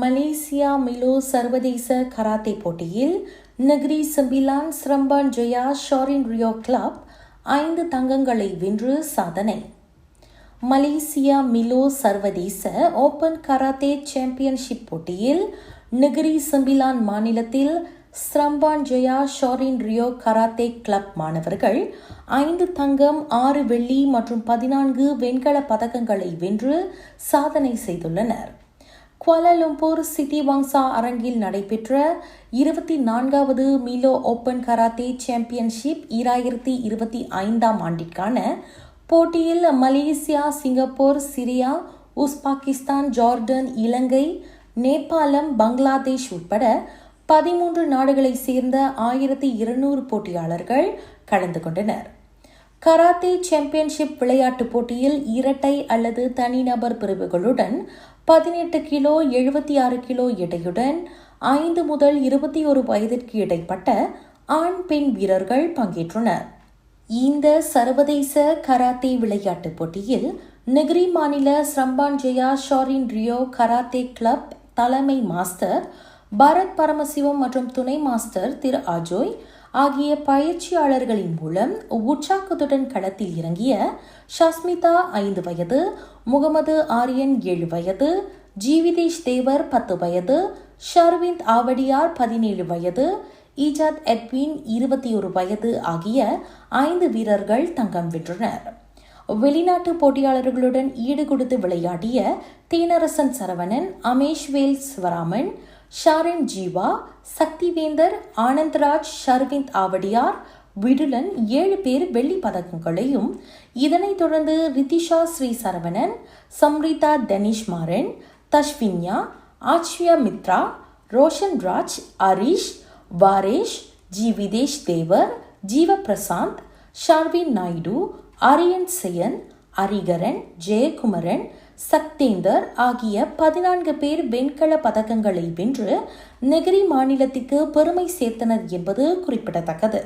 Malaysia மிலோ சர்வதேச karate போட்டியில் Negeri Sembilan Seremban Jaya Shorin Ryu club ஐந்து தங்கங்களை வென்று சாதனை. மலேசியா மிலோ சர்வதேச ஓபன் கராத்தே சாம்பியன்ஷிப் போட்டியில் நகரி சம்பிலான் மாநிலத்தில் Seremban Jaya Shorin Ryu karate club மாணவர்கள் ஐந்து தங்கம் ஆறு வெள்ளி மற்றும் பதினான்கு வெண்கல பதக்கங்களை வென்று சாதனை செய்துள்ளனர். குவாலலும்பூர் சிட்டி வாங்சா அரங்கில் நடைபெற்ற இருபத்தி நான்காவது மீலோ ஓபன் கராத்தே சாம்பியன்ஷிப் இராயிரத்தி இருபத்தி ஐந்தாம் ஆண்டிற்கான போட்டியில் Malaysia Singapore Syria Uzbekistan Jordan Ilangai நேபாளம் பங்களாதேஷ் உட்பட பதிமூன்று நாடுகளைச் சேர்ந்த ஆயிரத்தி இருநூறு போட்டியாளர்கள் கலந்து கொண்டனர். கராத்தே சாம்பியன்ஷிப் விளையாட்டுப் போட்டியில் இரட்டை அல்லது தனிநபர் பிரிவுகளுடன் பதினெட்டு கிலோ எழுபத்தி ஆறு கிலோ எடையுடன் ஐந்து முதல் இருபத்தி ஒரு வயதிற்கு இடைப்பட்ட ஆண் பெண் வீரர்கள் பங்கேற்றனர். இந்த சர்வதேச கராத்தே விளையாட்டுப் போட்டியில் நெகிரி மாநில Seremban Jaya Shorin Ryu karate club தலைமை மாஸ்டர் பரத் பரமசிவம் மற்றும் துணை மாஸ்டர் திரு அஜோய் ஆகிய பயிற்சியாளர்களின் மூலம் உற்சாகத்துடன் களத்தில் இறங்கிய ஷஸ்மிதா ஐந்து வயது முகமது ஆரியன் ஏழு வயது ஜீவிதேஷ் தேவர் பத்து வயது ஷர்விந்த் ஆவடியார் பதினேழு வயது ஈஜாத் எட்வின் இருபத்தி ஒரு வயது ஆகிய ஐந்து வீரர்கள் தங்கம் வென்றனர். வெளிநாட்டு போட்டியாளர்களுடன் ஈடுகொடுத்து விளையாடிய தீனரசன் சரவணன் அமேஷ்வேல் சிவராமன் ஷாரன் ஜீவா சக்திவேந்தர் ஆனந்த்ராஜ் ஷர்விந்த் ஆவடியார் விடுலன் ஏழு பேர் வெள்ளி பதக்கங்களையும் இதனைத் தொடர்ந்து ரித்திஷா ஸ்ரீ சரவணன் சம்ரிதா தனிஷ் மாறன் தஷ்வின்யா ஆச்வியா மித்ரா ரோஷன் ராஜ் ஹரீஷ் வாரேஷ் ஜி விதேஷ் தேவர் ஜீவ பிரசாந்த் ஷார்வின் நாயுடு ஆரியன் செயன் அரிகரன் ஜெயக்குமரன் சக்தேந்தர் ஆகிய பதினான்கு பேர் வெண்கல பதக்கங்களை வென்று நெகிரி மாநிலத்திற்கு பெருமை சேர்த்தனர் என்பது குறிப்பிடத்தக்கது.